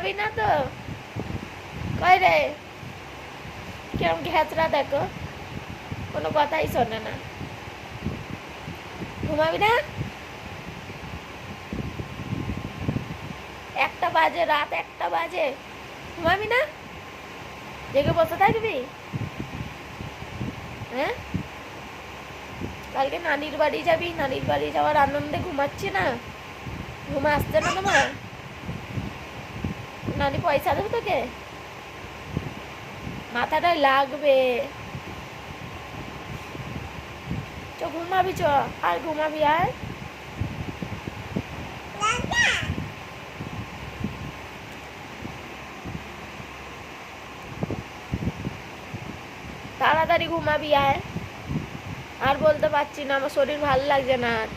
ঘুমাবি না তো? কই রে? কেমন ঘেঁচড়া দেখো। কোনো কথাই শোনে না। ঘুমাবি না? একটা বাজে, রাত একটা বাজে। ঘুমাবি না? জেগে বসে থাকবি? হ্যাঁ? কালকে নানির বাড়ি যাবি, নানির বাড়ি যাওয়ার আনন্দে ঘুমাচ্ছি না। ঘুম আসছে না তোমার? নানি পয়সা দেবে তোকে? মাথাটায় লাগবে। চ, ঘুমাবি চ, আর ঘুমাবি আর? তাড়াতাড়ি ঘুমাবি আয় আর বলতে পারছি না, আমার শরীর ভালো লাগছে না। আর